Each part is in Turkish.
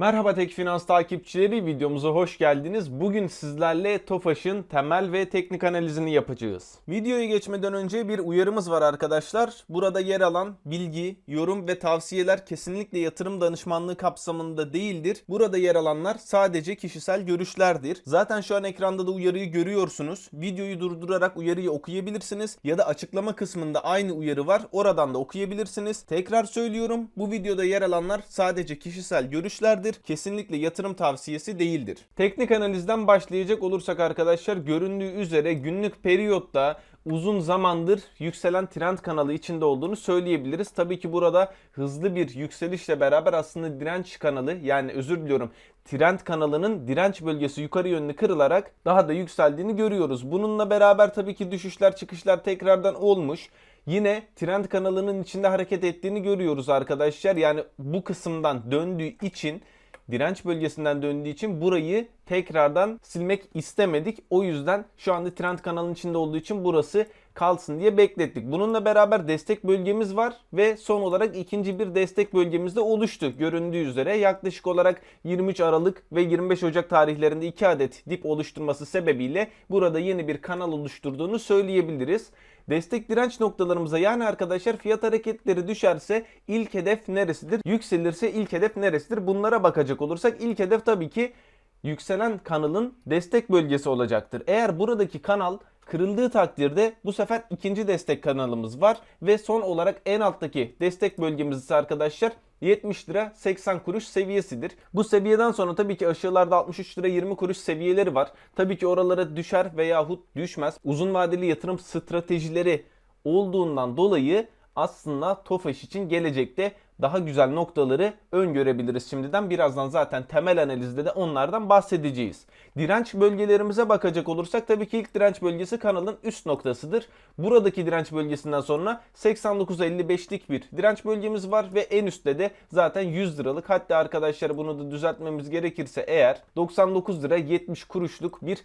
Merhaba Tek Finans takipçileri videomuza hoş geldiniz. Bugün sizlerle TOFAŞ'ın temel ve teknik analizini yapacağız. Videoya geçmeden önce bir uyarımız var arkadaşlar. Burada yer alan bilgi, yorum ve tavsiyeler kesinlikle yatırım danışmanlığı kapsamında değildir. Burada yer alanlar sadece kişisel görüşlerdir. Zaten şu an ekranda da uyarıyı görüyorsunuz. Videoyu durdurarak uyarıyı okuyabilirsiniz ya da açıklama kısmında aynı uyarı var. Oradan da okuyabilirsiniz. Tekrar söylüyorum. Bu videoda yer alanlar sadece kişisel görüşlerdir. Kesinlikle yatırım tavsiyesi değildir. Teknik analizden başlayacak olursak arkadaşlar göründüğü üzere günlük periyotta uzun zamandır yükselen trend kanalı içinde olduğunu söyleyebiliriz. Tabii ki burada hızlı bir yükselişle beraber aslında direnç kanalı yani özür diliyorum trend kanalının direnç bölgesi yukarı yönlü kırılarak daha da yükseldiğini görüyoruz. Bununla beraber tabii ki düşüşler çıkışlar tekrardan olmuş. Yine trend kanalının içinde hareket ettiğini görüyoruz arkadaşlar. Yani bu kısımdan döndüğü için direnç bölgesinden döndüğü için burayı tekrardan silmek istemedik. O yüzden şu anda trend kanalının içinde olduğu için burası kalsın diye beklettik. Bununla beraber destek bölgemiz var ve son olarak ikinci bir destek bölgemiz de oluştu. Göründüğü üzere yaklaşık olarak 23 Aralık ve 25 Ocak tarihlerinde 2 adet dip oluşturması sebebiyle burada yeni bir kanal oluşturduğunu söyleyebiliriz. Destek direnç noktalarımıza yani arkadaşlar fiyat hareketleri düşerse ilk hedef neresidir? Yükselirse ilk hedef neresidir? Bunlara bakacak olursak ilk hedef tabii ki yükselen kanalın destek bölgesi olacaktır. Eğer buradaki kanal kırıldığı takdirde bu sefer ikinci destek kanalımız var ve son olarak en alttaki destek bölgemiz ise arkadaşlar 70 lira 80 kuruş seviyesidir. Bu seviyeden sonra tabii ki aşağılarda 63 lira 20 kuruş seviyeleri var. Tabii ki oralara düşer veyahut düşmez. Uzun vadeli yatırım stratejileri olduğundan dolayı aslında TOFAŞ için gelecekte daha güzel noktaları öngörebiliriz şimdiden. Birazdan zaten temel analizde de onlardan bahsedeceğiz. Direnç bölgelerimize bakacak olursak tabii ki ilk direnç bölgesi kanalın üst noktasıdır. Buradaki direnç bölgesinden sonra 89.55'lik bir direnç bölgemiz var ve en üstte de zaten 100 liralık hatta arkadaşlar bunu da düzeltmemiz gerekirse eğer 99 lira 70 kuruşluk bir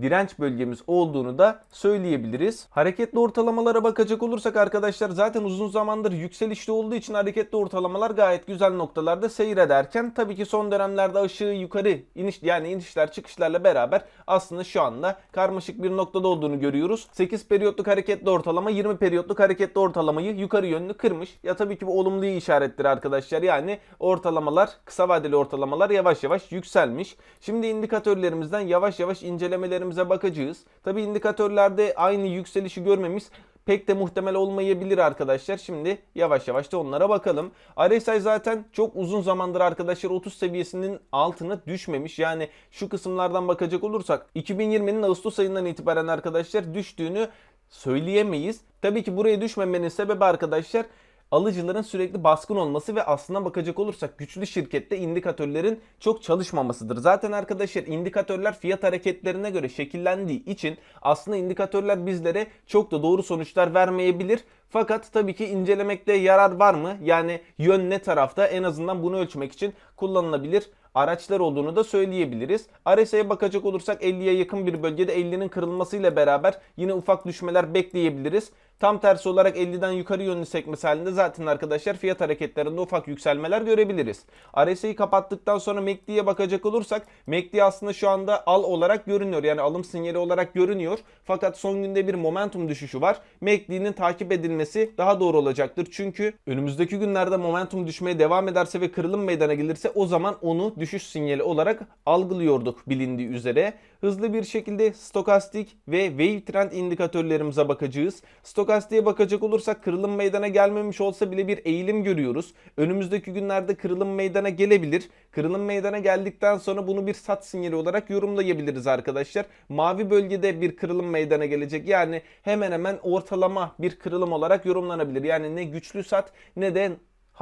direnç bölgemiz olduğunu da söyleyebiliriz. Hareketli ortalamalara bakacak olursak arkadaşlar zaten uzun zamandır yükselişte olduğu için hareketli ortalamalar gayet güzel noktalarda seyrederken tabii ki son dönemlerde aşağı yukarı iniş yani inişler çıkışlarla beraber aslında şu anda karmaşık bir noktada olduğunu görüyoruz. 8 periyotluk hareketli ortalama 20 periyotluk hareketli ortalamayı yukarı yönlü kırmış. Ya tabii ki bu olumlu işarettir arkadaşlar. Yani ortalamalar kısa vadeli ortalamalar yavaş yavaş yükselmiş. Şimdi indikatörlerimizden yavaş yavaş incelemelerimize bakacağız. Tabi indikatörlerde aynı yükselişi görmemiz pek de muhtemel olmayabilir arkadaşlar. Şimdi yavaş yavaş da onlara bakalım. RSI zaten çok uzun zamandır arkadaşlar 30 seviyesinin altına düşmemiş. Yani şu kısımlardan bakacak olursak 2020'nin Ağustos ayından itibaren arkadaşlar düştüğünü söyleyemeyiz. Tabii ki buraya düşmemenin sebebi arkadaşlar alıcıların sürekli baskın olması ve aslına bakacak olursak güçlü şirkette indikatörlerin çok çalışmamasıdır. Zaten arkadaşlar indikatörler fiyat hareketlerine göre şekillendiği için aslında indikatörler bizlere çok da doğru sonuçlar vermeyebilir. Fakat tabii ki incelemekte yarar var mı? Yani yön ne tarafta? En azından bunu ölçmek için kullanılabilir araçlar olduğunu da söyleyebiliriz. RSI'ye bakacak olursak 50'ye yakın bir bölgede 50'nin kırılmasıyla beraber yine ufak düşmeler bekleyebiliriz. Tam tersi olarak 50'den yukarı yönlü sekmesi halinde zaten arkadaşlar fiyat hareketlerinde ufak yükselmeler görebiliriz. RSI'yi kapattıktan sonra MACD'ye bakacak olursak MACD aslında şu anda al olarak görünüyor. Yani alım sinyali olarak görünüyor. Fakat son günde bir momentum düşüşü var. MACD'nin takip edilmesi daha doğru olacaktır. Çünkü önümüzdeki günlerde momentum düşmeye devam ederse ve kırılım meydana gelirse o zaman onu düşüş sinyali olarak algılıyorduk bilindiği üzere. Hızlı bir şekilde stokastik ve wave trend indikatörlerimize bakacağız. Stokastiğe bakacak olursak kırılım meydana gelmemiş olsa bile bir eğilim görüyoruz. Önümüzdeki günlerde kırılım meydana gelebilir. Kırılım meydana geldikten sonra bunu bir sat sinyali olarak yorumlayabiliriz arkadaşlar. Mavi bölgede bir kırılım meydana gelecek. Yani hemen hemen ortalama bir kırılım olarak yorumlanabilir. Yani ne güçlü sat ne de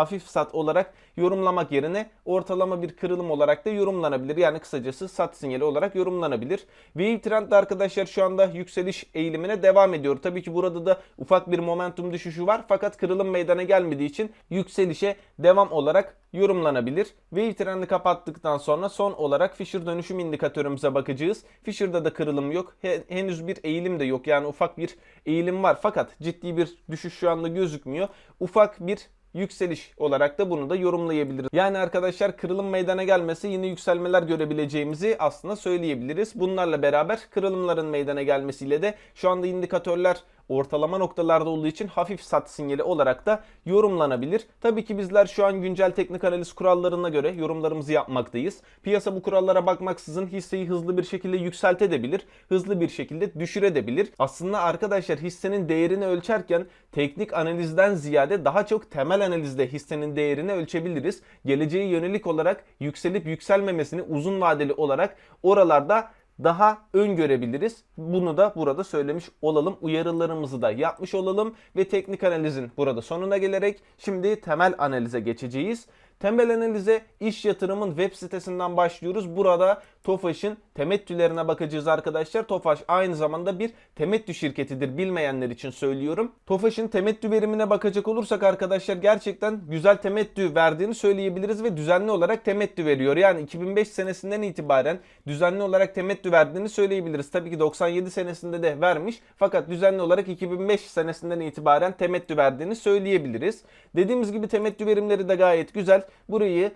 hafif sat olarak yorumlamak yerine ortalama bir kırılım olarak da yorumlanabilir. Yani kısacası sat sinyali olarak yorumlanabilir. Wave trend de arkadaşlar şu anda yükseliş eğilimine devam ediyor. Tabii ki burada da ufak bir momentum düşüşü var fakat kırılım meydana gelmediği için yükselişe devam olarak yorumlanabilir. Wave trendi kapattıktan sonra son olarak Fisher dönüşüm indikatörümüze bakacağız. Fisher'da da kırılım yok. Henüz bir eğilim de yok. Yani ufak bir eğilim var fakat ciddi bir düşüş şu anda gözükmüyor. Ufak bir yükseliş olarak da bunu da yorumlayabiliriz. Yani arkadaşlar kırılım meydana gelmesi yine yükselmeler görebileceğimizi aslında söyleyebiliriz. Bunlarla beraber kırılımların meydana gelmesiyle de şu anda indikatörler ortalama noktalarda olduğu için hafif sat sinyali olarak da yorumlanabilir. Tabii ki bizler şu an güncel teknik analiz kurallarına göre yorumlarımızı yapmaktayız. Piyasa bu kurallara bakmaksızın hisseyi hızlı bir şekilde yükseltebilir, hızlı bir şekilde düşürebilir. Aslında arkadaşlar hissenin değerini ölçerken teknik analizden ziyade daha çok temel analizde hissenin değerini ölçebiliriz. Geleceğe yönelik olarak yükselip yükselmemesini uzun vadeli olarak oralarda daha öngörebiliriz. Bunu da burada söylemiş olalım. Uyarılarımızı da yapmış olalım ve teknik analizin burada sonuna gelerek şimdi temel analize geçeceğiz. Temel analize iş yatırımın web sitesinden başlıyoruz. Burada Tofaş'ın temettülerine bakacağız arkadaşlar. Tofaş aynı zamanda bir temettü şirketidir bilmeyenler için söylüyorum. Tofaş'ın temettü verimine bakacak olursak arkadaşlar gerçekten güzel temettü verdiğini söyleyebiliriz ve düzenli olarak temettü veriyor. Yani 2005 senesinden itibaren düzenli olarak temettü verdiğini söyleyebiliriz. Tabii ki 97 senesinde de vermiş fakat düzenli olarak 2005 senesinden itibaren temettü verdiğini söyleyebiliriz. Dediğimiz gibi temettü verimleri de gayet güzel. Burayı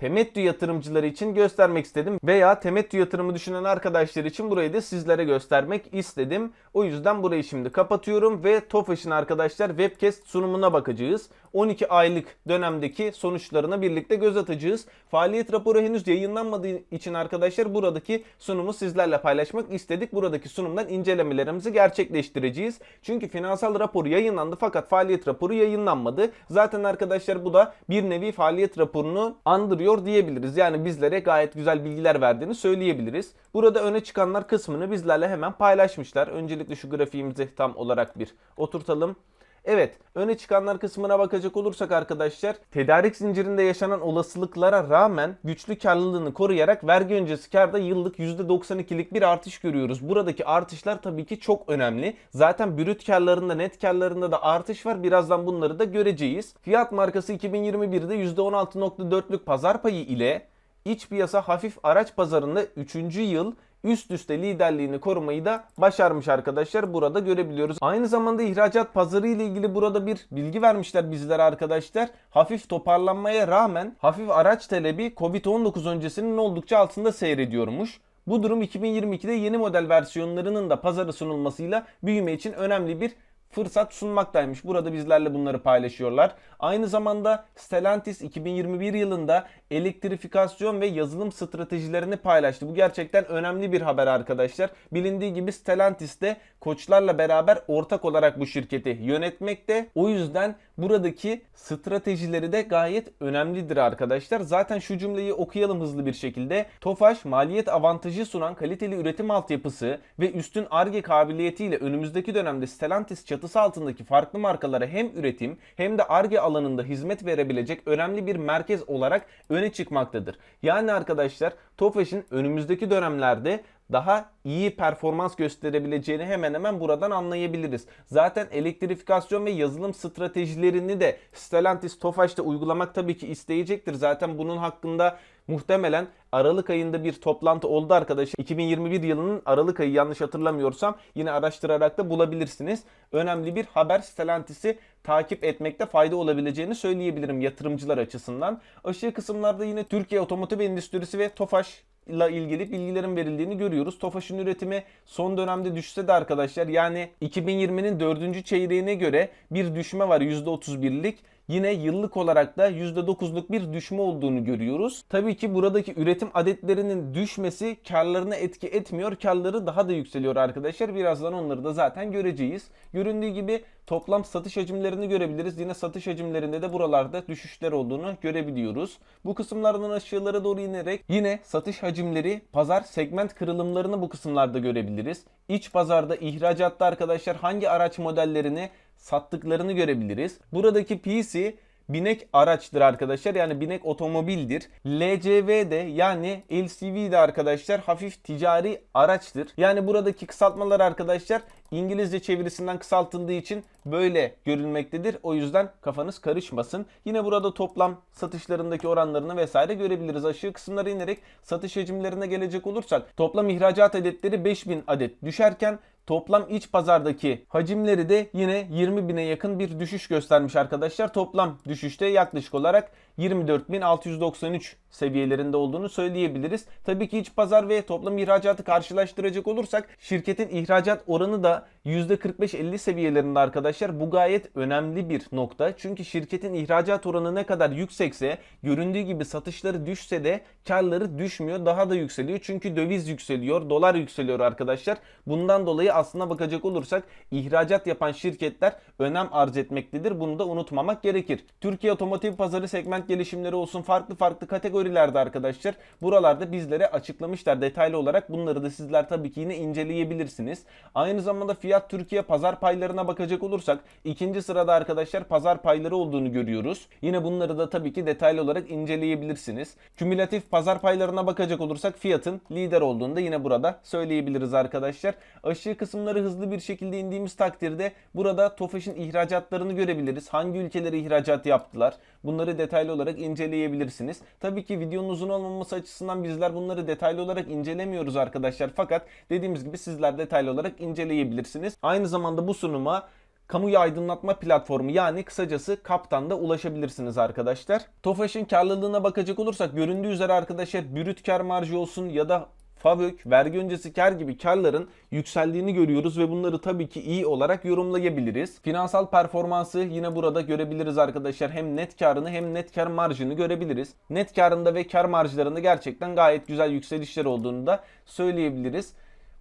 temettü yatırımcıları için göstermek istedim. Veya temettü yatırımı düşünen arkadaşlar için burayı da sizlere göstermek istedim. O yüzden burayı şimdi kapatıyorum ve Tofaş'ın arkadaşlar webcast sunumuna bakacağız. 12 aylık dönemdeki sonuçlarına birlikte göz atacağız. Faaliyet raporu henüz yayınlanmadığı için arkadaşlar buradaki sunumu sizlerle paylaşmak istedik. Buradaki sunumdan incelemelerimizi gerçekleştireceğiz. Çünkü finansal rapor yayınlandı fakat faaliyet raporu yayınlanmadı. Zaten arkadaşlar bu da bir nevi faaliyet raporunu andırıyor diyebiliriz. Yani bizlere gayet güzel bilgiler verdiğini söyleyebiliriz. Burada öne çıkanlar kısmını bizlerle hemen paylaşmışlar. Öncelikle şu grafiğimizi tam olarak bir oturtalım. Evet, öne çıkanlar kısmına bakacak olursak arkadaşlar, tedarik zincirinde yaşanan olasılıklara rağmen güçlü karlılığını koruyarak vergi öncesi karda yıllık %92'lik bir artış görüyoruz. Buradaki artışlar tabii ki çok önemli. Zaten brüt karlarında, net karlarında da artış var. Birazdan bunları da göreceğiz. Fiyat markası 2021'de %16.4'lük pazar payı ile iç piyasa hafif araç pazarında 3. yıl üst üste liderliğini korumayı da başarmış arkadaşlar. Burada görebiliyoruz. Aynı zamanda ihracat pazarı ile ilgili burada bir bilgi vermişler bizlere arkadaşlar. Hafif toparlanmaya rağmen hafif araç talebi Covid-19 öncesinin oldukça altında seyrediyormuş. Bu durum 2022'de yeni model versiyonlarının da pazara sunulmasıyla büyüme için önemli bir fırsat sunmaktaymış. Burada bizlerle bunları paylaşıyorlar. Aynı zamanda Stellantis 2021 yılında elektrifikasyon ve yazılım stratejilerini paylaştı. Bu gerçekten önemli bir haber arkadaşlar. Bilindiği gibi Stellantis de koçlarla beraber ortak olarak bu şirketi yönetmekte. O yüzden buradaki stratejileri de gayet önemlidir arkadaşlar. Zaten şu cümleyi okuyalım hızlı bir şekilde. Tofaş maliyet avantajı sunan kaliteli üretim altyapısı ve üstün ARGE kabiliyetiyle önümüzdeki dönemde Stellantis çatısı altındaki farklı markalara hem üretim hem de ARGE alanında hizmet verebilecek önemli bir merkez olarak öne çıkmaktadır. Yani arkadaşlar Tofaş'ın önümüzdeki dönemlerde daha iyi performans gösterebileceğini hemen hemen buradan anlayabiliriz. Zaten elektrifikasyon ve yazılım stratejilerini de Stellantis Tofaş'ta uygulamak tabii ki isteyecektir. Zaten bunun hakkında muhtemelen Aralık ayında bir toplantı oldu arkadaşlar. 2021 yılının Aralık ayı yanlış hatırlamıyorsam yine araştırarak da bulabilirsiniz. Önemli bir haber Stellantis'i takip etmekte fayda olabileceğini söyleyebilirim yatırımcılar açısından. Aşağı kısımlarda yine Türkiye Otomotiv Endüstrisi ve Tofaş ile ilgili bilgilerin verildiğini görüyoruz. Tofaş'ın üretimi son dönemde düşse de arkadaşlar yani 2020'nin 4. çeyreğine göre bir düşme var %31'lik. Yine yıllık olarak da %9'luk bir düşme olduğunu görüyoruz. Tabii ki buradaki üretim adetlerinin düşmesi karlarına etki etmiyor. Karları daha da yükseliyor arkadaşlar. Birazdan onları da zaten göreceğiz. Göründüğü gibi toplam satış hacimlerini görebiliriz. Yine satış hacimlerinde de buralarda düşüşler olduğunu görebiliyoruz. Bu kısımlardan aşağılara doğru inerek yine satış hacimleri, pazar segment kırılımlarını bu kısımlarda görebiliriz. İç pazarda, ihracatta arkadaşlar hangi araç modellerini sattıklarını görebiliriz. Buradaki PC binek araçtır arkadaşlar. Yani binek otomobildir. LCV de yani LCV de arkadaşlar hafif ticari araçtır. Yani buradaki kısaltmalar arkadaşlar İngilizce çevirisinden kısaltıldığı için böyle görülmektedir. O yüzden kafanız karışmasın. Yine burada toplam satışlarındaki oranlarını vesaire görebiliriz. Aşağı kısımlara inerek satış hacimlerine gelecek olursak toplam ihracat adetleri 5000 adet düşerken Toplam iç pazardaki hacimleri de yine 20 bine yakın bir düşüş göstermiş arkadaşlar. Toplam düşüşte yaklaşık olarak 24.693 seviyelerinde olduğunu söyleyebiliriz. Tabii ki iç pazar ve toplam ihracatı karşılaştıracak olursak şirketin ihracat oranı da %45-50 seviyelerinde arkadaşlar. Bu gayet önemli bir nokta. Çünkü şirketin ihracat oranı ne kadar yüksekse göründüğü gibi satışları düşse de karları düşmüyor. Daha da yükseliyor. Çünkü döviz yükseliyor, dolar yükseliyor arkadaşlar. Bundan dolayı aslına bakacak olursak ihracat yapan şirketler önem arz etmektedir. Bunu da unutmamak gerekir. Türkiye otomotiv pazarı segment gelişimleri olsun farklı farklı kategorilerde arkadaşlar. Buralarda bizlere açıklamışlar detaylı olarak. Bunları da sizler tabii ki yine inceleyebilirsiniz. Aynı zamanda Fiyat Türkiye pazar paylarına bakacak olursak ikinci sırada arkadaşlar pazar payları olduğunu görüyoruz. Yine bunları da tabii ki detaylı olarak inceleyebilirsiniz. Kümülatif pazar paylarına bakacak olursak fiyatın lider olduğunu da yine burada söyleyebiliriz arkadaşlar. Aşağı kısımları hızlı bir şekilde indiğimiz takdirde burada Tofaş'ın ihracatlarını görebiliriz. Hangi ülkelere ihracat yaptılar? Bunları detaylı olarak inceleyebilirsiniz. Tabii ki videonun uzun olmaması açısından bizler bunları detaylı olarak incelemiyoruz arkadaşlar. Fakat dediğimiz gibi sizler detaylı olarak inceleyebilirsiniz. Aynı zamanda bu sunuma kamuyu aydınlatma platformu yani kısacası Kaptan'da ulaşabilirsiniz arkadaşlar. Tofaş'ın karlılığına bakacak olursak göründüğü üzere arkadaşlar brüt kar marjı olsun ya da FAVÖK, vergi öncesi kar gibi karların yükseldiğini görüyoruz ve bunları tabii ki iyi olarak yorumlayabiliriz. Finansal performansı yine burada görebiliriz arkadaşlar. Hem net karını hem net kar marjını görebiliriz. Net karında ve kar marjlarında gerçekten gayet güzel yükselişler olduğunu da söyleyebiliriz.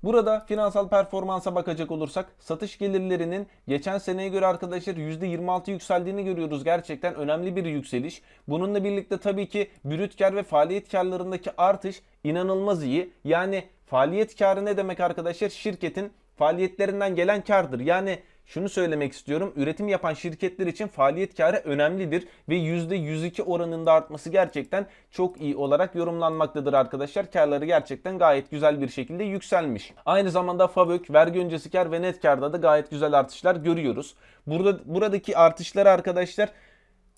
Burada finansal performansa bakacak olursak satış gelirlerinin geçen seneye göre arkadaşlar %26 yükseldiğini görüyoruz. Gerçekten önemli bir yükseliş. Bununla birlikte tabii ki brüt kar ve faaliyet karlarındaki artış inanılmaz iyi. Yani faaliyet karı ne demek arkadaşlar? Şirketin faaliyetlerinden gelen kardır. Yani şunu söylemek istiyorum. Üretim yapan şirketler için faaliyet karı önemlidir ve %102 oranında artması gerçekten çok iyi olarak yorumlanmaktadır arkadaşlar. Karları gerçekten gayet güzel bir şekilde yükselmiş. Aynı zamanda FAVÖK, vergi öncesi kar ve net karda da gayet güzel artışlar görüyoruz. Burada buradaki artışlar arkadaşlar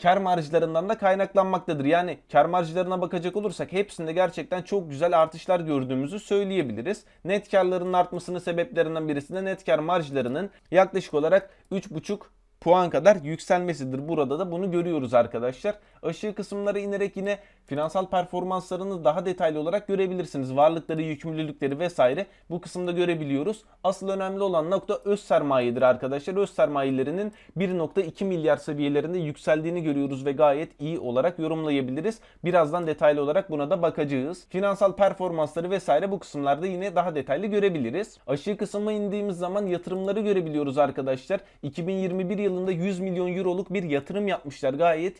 kar marjlarından da kaynaklanmaktadır. Yani kar marjlarına bakacak olursak hepsinde gerçekten çok güzel artışlar gördüğümüzü söyleyebiliriz. Net karların artmasının sebeplerinden birisi de net kar marjlarının yaklaşık olarak 3,5 puan kadar yükselmesidir. Burada da bunu görüyoruz arkadaşlar. Aşağı kısımlara inerek yine finansal performanslarını daha detaylı olarak görebilirsiniz. Varlıkları, yükümlülükleri vesaire bu kısımda görebiliyoruz. Asıl önemli olan nokta öz sermayedir arkadaşlar. Öz sermayelerinin 1.2 milyar seviyelerinde yükseldiğini görüyoruz ve gayet iyi olarak yorumlayabiliriz. Birazdan detaylı olarak buna da bakacağız. Finansal performansları vesaire bu kısımlarda yine daha detaylı görebiliriz. Aşağı kısma indiğimiz zaman yatırımları görebiliyoruz arkadaşlar. 2021 yılında 100 milyon euroluk bir yatırım yapmışlar. Gayet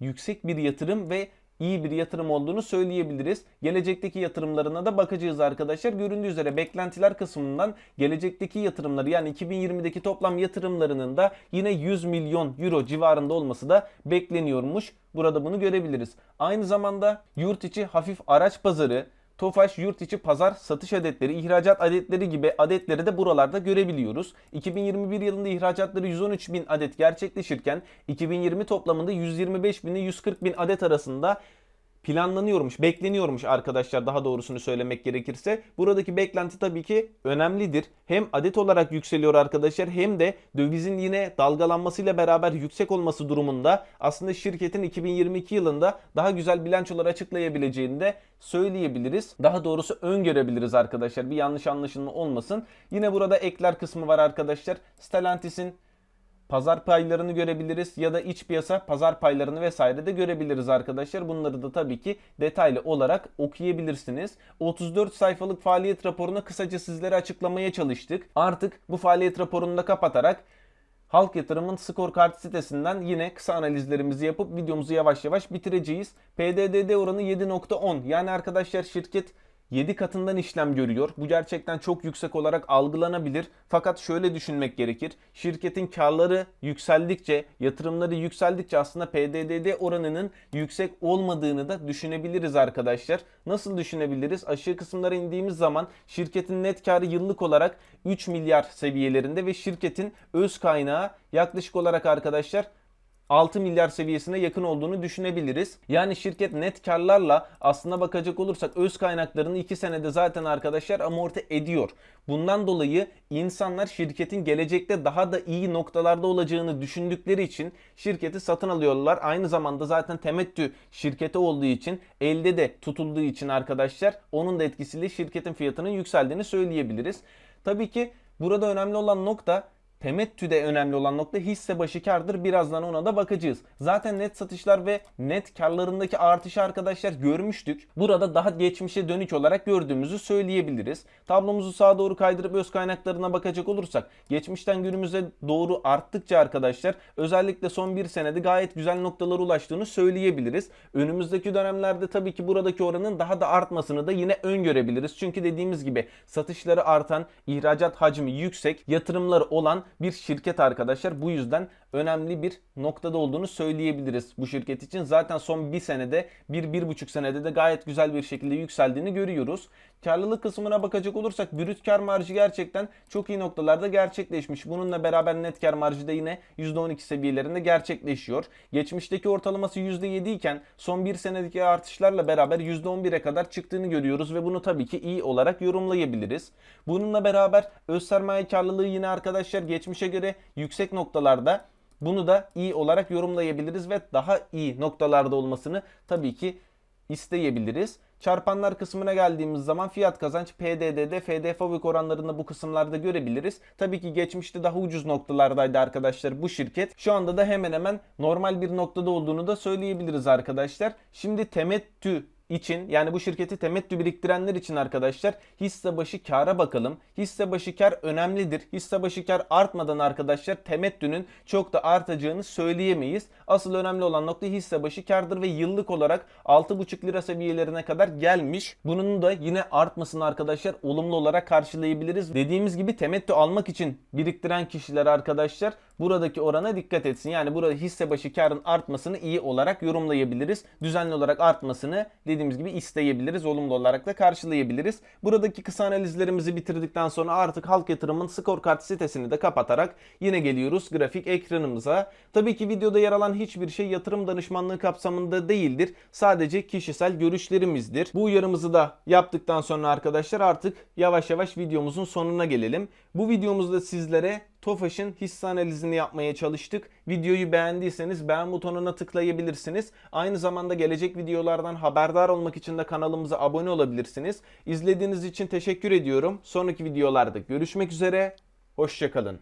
yüksek bir yatırım ve iyi bir yatırım olduğunu söyleyebiliriz. Gelecekteki yatırımlarına da bakacağız arkadaşlar. Göründüğü üzere beklentiler kısmından gelecekteki yatırımları yani 2020'deki toplam yatırımlarının da yine 100 milyon euro civarında olması da bekleniyormuş. Burada bunu görebiliriz. Aynı zamanda yurt içi hafif araç pazarı, Tofaş yurt içi pazar satış adetleri, ihracat adetleri gibi adetleri de buralarda görebiliyoruz. 2021 yılında ihracatları 113 bin adet gerçekleşirken 2020 toplamında 125 bin ile 140 bin adet arasında planlanıyormuş, bekleniyormuş arkadaşlar daha doğrusunu söylemek gerekirse. Buradaki beklenti tabii ki önemlidir. Hem adet olarak yükseliyor arkadaşlar hem de dövizin yine dalgalanmasıyla beraber yüksek olması durumunda aslında şirketin 2022 yılında daha güzel bilançolar açıklayabileceğini de söyleyebiliriz. Daha doğrusu öngörebiliriz arkadaşlar. Bir yanlış anlaşılma olmasın. Yine burada ekler kısmı var arkadaşlar. Stellantis'in pazar paylarını görebiliriz ya da iç piyasa pazar paylarını vesaire de görebiliriz arkadaşlar. Bunları da tabii ki detaylı olarak okuyabilirsiniz. 34 sayfalık faaliyet raporunu kısaca sizlere açıklamaya çalıştık. Artık bu faaliyet raporunu da kapatarak Halk Yatırım'ın scorecard sitesinden yine kısa analizlerimizi yapıp videomuzu yavaş yavaş bitireceğiz. PDDD oranı 7.10 yani arkadaşlar şirket 7 katından işlem görüyor. Bu gerçekten çok yüksek olarak algılanabilir. Fakat şöyle düşünmek gerekir. Şirketin karları yükseldikçe, yatırımları yükseldikçe aslında PDDD oranının yüksek olmadığını da düşünebiliriz arkadaşlar. Nasıl düşünebiliriz? Aşağı kısımlara indiğimiz zaman şirketin net karı yıllık olarak 3 milyar seviyelerinde ve şirketin öz kaynağı yaklaşık olarak arkadaşlar 6 milyar seviyesine yakın olduğunu düşünebiliriz. Yani şirket net karlarla aslına bakacak olursak öz kaynaklarını 2 senede zaten arkadaşlar amorti ediyor. Bundan dolayı insanlar şirketin gelecekte daha da iyi noktalarda olacağını düşündükleri için şirketi satın alıyorlar. Aynı zamanda zaten temettü şirketi olduğu için elde de tutulduğu için arkadaşlar onun da etkisiyle şirketin fiyatının yükseldiğini söyleyebiliriz. Tabii ki burada önemli olan nokta Temettüde önemli olan nokta hisse başı kardır. Birazdan ona da bakacağız. Zaten net satışlar ve net karlarındaki artışı arkadaşlar görmüştük. Burada daha geçmişe dönük olarak gördüğümüzü söyleyebiliriz. Tablomuzu sağa doğru kaydırıp öz kaynaklarına bakacak olursak geçmişten günümüze doğru arttıkça arkadaşlar özellikle son bir senede gayet güzel noktalara ulaştığını söyleyebiliriz. Önümüzdeki dönemlerde tabii ki buradaki oranın daha da artmasını da yine öngörebiliriz. Çünkü dediğimiz gibi satışları artan, ihracat hacmi yüksek, yatırımları olan bir şirket arkadaşlar. Bu yüzden önemli bir noktada olduğunu söyleyebiliriz bu şirket için. Zaten son bir senede, bir, bir buçuk senede de gayet güzel bir şekilde yükseldiğini görüyoruz. Karlılık kısmına bakacak olursak brüt kar marjı gerçekten çok iyi noktalarda gerçekleşmiş. Bununla beraber net kar marjı da yine %12 seviyelerinde gerçekleşiyor. Geçmişteki ortalaması %7 iken son bir senedeki artışlarla beraber %11'e kadar çıktığını görüyoruz ve bunu tabii ki iyi olarak yorumlayabiliriz. Bununla beraber öz sermaye karlılığı yine arkadaşlar geçmişe göre yüksek noktalarda bunu da iyi olarak yorumlayabiliriz ve daha iyi noktalarda olmasını tabii ki isteyebiliriz. Çarpanlar kısmına geldiğimiz zaman fiyat kazanç PDD'de FD Fabrik oranlarında bu kısımlarda görebiliriz. Tabii ki geçmişte daha ucuz noktalardaydı arkadaşlar bu şirket. Şu anda da hemen hemen normal bir noktada olduğunu da söyleyebiliriz arkadaşlar. Şimdi temettü için yani bu şirketi temettü biriktirenler için arkadaşlar hisse başı kara bakalım. Hisse başı kar önemlidir. Hisse başı kar artmadan arkadaşlar temettünün çok da artacağını söyleyemeyiz. Asıl önemli olan nokta hisse başı kardır ve yıllık olarak 6,5 lira seviyelerine kadar gelmiş. Bunun da yine artmasını arkadaşlar olumlu olarak karşılayabiliriz. Dediğimiz gibi temettü almak için biriktiren kişiler arkadaşlar buradaki orana dikkat etsin. Yani burada hisse başı karın artmasını iyi olarak yorumlayabiliriz. Düzenli olarak artmasını dediğimiz gibi isteyebiliriz. Olumlu olarak da karşılayabiliriz. Buradaki kısa analizlerimizi bitirdikten sonra artık Halk Yatırım'ın scorecard sitesini de kapatarak yine geliyoruz grafik ekranımıza. Tabii ki videoda yer alan hiçbir şey yatırım danışmanlığı kapsamında değildir. Sadece kişisel görüşlerimizdir. Bu uyarımızı da yaptıktan sonra arkadaşlar artık yavaş yavaş videomuzun sonuna gelelim. Bu videomuzda sizlere Tofaş'ın hisse analizini yapmaya çalıştık. Videoyu beğendiyseniz beğen butonuna tıklayabilirsiniz. Aynı zamanda gelecek videolardan haberdar olmak için de kanalımıza abone olabilirsiniz. İzlediğiniz için teşekkür ediyorum. Sonraki videolarda görüşmek üzere. Hoşçakalın.